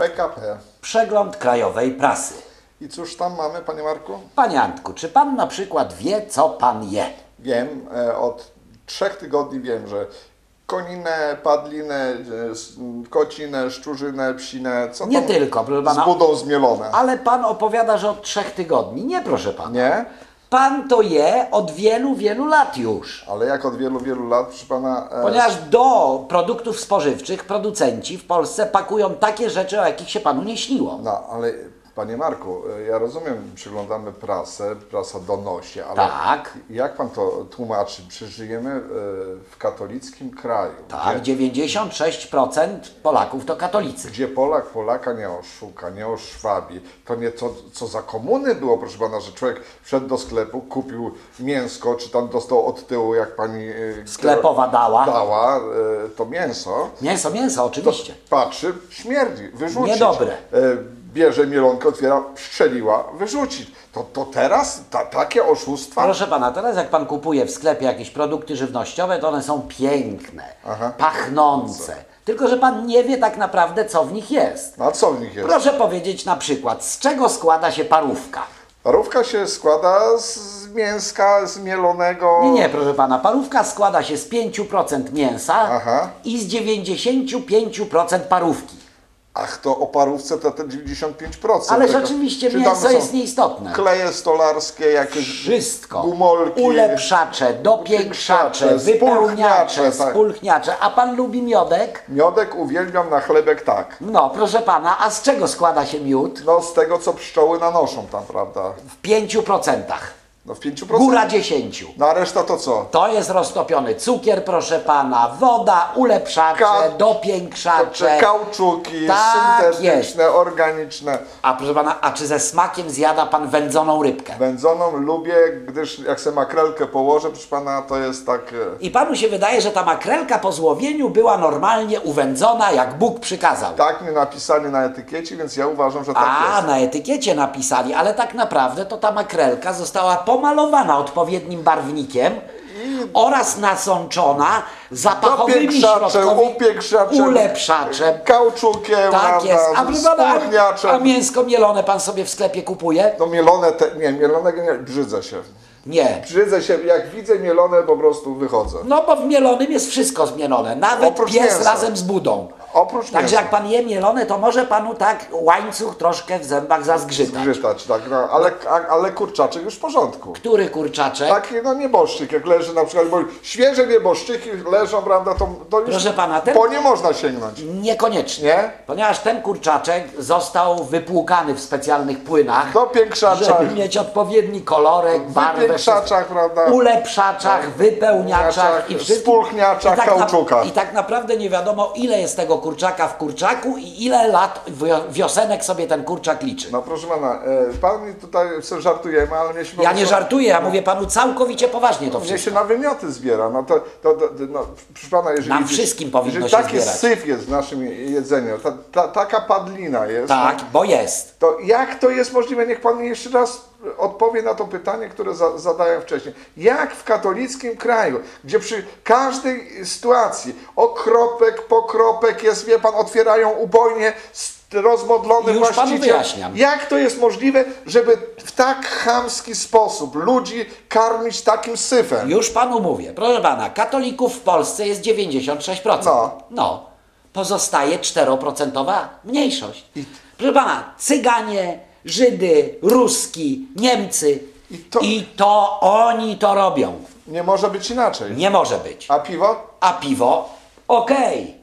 PKP. Przegląd krajowej prasy. I cóż tam mamy, panie Marku? Panie Antku, czy pan na przykład wie, co pan je? Wiem, e, od trzech tygodni wiem, że koninę, padlinę, e, kocinę, szczurzynę, psinę, co Nie tam tylko, proszę z pana. budą zmielone. Ale pan opowiada, że od trzech tygodni. Nie, proszę pana. Nie? Pan to je od wielu, wielu lat już. Ale jak od wielu, wielu lat, proszę pana... e, Ponieważ do produktów spożywczych producenci w Polsce pakują takie rzeczy, o jakich się panu nie śniło. No, ale panie Marku, e, ja rozumiem, przyglądamy prasę, prasa donosi, ale Tak. jak pan to tłumaczy? Przecież żyjemy e, w katolickim kraju, Tak, gdzie, 96% Polaków to katolicy. gdzie Polak Polaka nie oszuka, nie oszwabi. To nie to, co za komuny było, proszę pana, że człowiek wszedł do sklepu, kupił mięsko, czy tam dostał od tyłu, jak pani e, Sklepowa dała. dała to mięso, Mięso, mięso, oczywiście. patrzy, śmierdzi, wyrzucić. Niedobre. Bierze mielonkę, otwiera, strzeliła, wyrzucić. To, to teraz ta, takie oszustwa? Proszę pana, teraz jak pan kupuje w sklepie jakieś produkty żywnościowe, to one są piękne, Aha. pachnące. Tylko, że pan nie wie tak naprawdę, co w nich jest. A co w nich jest? Proszę powiedzieć na przykład, z czego składa się parówka? Parówka się składa z mięska zmielonego. Nie, nie, proszę pana, parówka składa się z 5% mięsa Aha. i z 95% parówki. Ach, to o parówce to te 95%. Ależ tego. Czy tam mięso jest nieistotne. Kleje stolarskie, jakieś Wszystko. gumolki. Ulepszacze, dopiększacze, wypełniacze, spulchniacze, tak. spulchniacze. A pan lubi miodek? Miodek uwielbiam na chlebek tak. No, proszę pana, a z czego składa się miód? No z tego, co pszczoły nanoszą tam, prawda? W 5%. No w 5%. Góra 10. No a reszta to co? To jest roztopiony cukier, proszę pana, woda, ulepszacze, Ka- dopiększacze. Kauczuki, Tak syntetyczne, organiczne. A proszę pana, a czy ze smakiem zjada pan wędzoną rybkę? Wędzoną lubię, gdyż jak sobie makrelkę położę, proszę pana, to jest tak... e, I panu się wydaje, że ta makrelka po złowieniu była normalnie uwędzona, jak Bóg przykazał. Tak mi napisali na etykiecie, więc ja uważam, że tak A, jest. na etykiecie napisali, ale tak naprawdę to ta makrelka została pomalowana odpowiednim barwnikiem oraz nasączona zapachowymi środkami, ulepszaczem. Kauczukiem, Tak jest. A, a, a mięsko mielone pan sobie w sklepie kupuje? No mielone, te, nie, mielonego nie, brzydzę się. Nie. Brzydzę się, jak widzę mielone, po prostu wychodzę. No bo w mielonym jest wszystko zmielone, nawet Oprócz pies mięsa. razem z budą. Oprócz Także mięsa. jak pan je mielone, to może panu tak łańcuch troszkę w zębach zazgrzytać. Zgrzytać, tak, no, ale, a, ale kurczaczek już w porządku. Który kurczaczek? Taki no nieboszczyk, jak leży na przykład, bo świeże nieboszczyki leżą, prawda, to, to już Proszę pana, ten- po nie można sięgnąć. Niekoniecznie. Nie? Ponieważ ten kurczaczek został wypłukany w specjalnych płynach, Do piększaczach, żeby mieć odpowiedni kolorek, barwę. wypiększaczach, prawda, Ulepszaczach, wypełniaczach i wszystkim. spulchniaczach, I tak, kauczukach. I tak naprawdę nie wiadomo, ile jest tego kurczaka w kurczaku i ile lat wio- wiosenek sobie ten kurczak liczy. No proszę pana, e, pan mi tutaj żartujemy, ale mnie się Ja nie żartuję, ja mówię panu całkowicie poważnie to Mnie wszystko. się na wymioty zbiera. No to, to, to no, proszę pana, jeżeli, Nam wszystkim powinno jeżeli się taki zbierać. syf jest w naszym jedzeniu, ta, ta, taka padlina jest, Tak, bo jest. to jak to jest możliwe? Niech pan mi jeszcze raz odpowie na to pytanie, które za, zadałem wcześniej. Jak w katolickim kraju, gdzie przy każdej sytuacji okropek, pokropek jest, wie pan, otwierają ubojnie rozmodlony Już właściciel. wyjaśniam. Jak to jest możliwe, żeby w tak chamski sposób ludzi karmić takim syfem? Już panu mówię. Proszę pana, katolików w Polsce jest 96%. No. no. Pozostaje 4% mniejszość. Proszę pana, Cyganie, Żydy, Ruski, Niemcy. I to- I to oni to robią. Nie może być inaczej. Nie może być. A piwo? A piwo? Okej.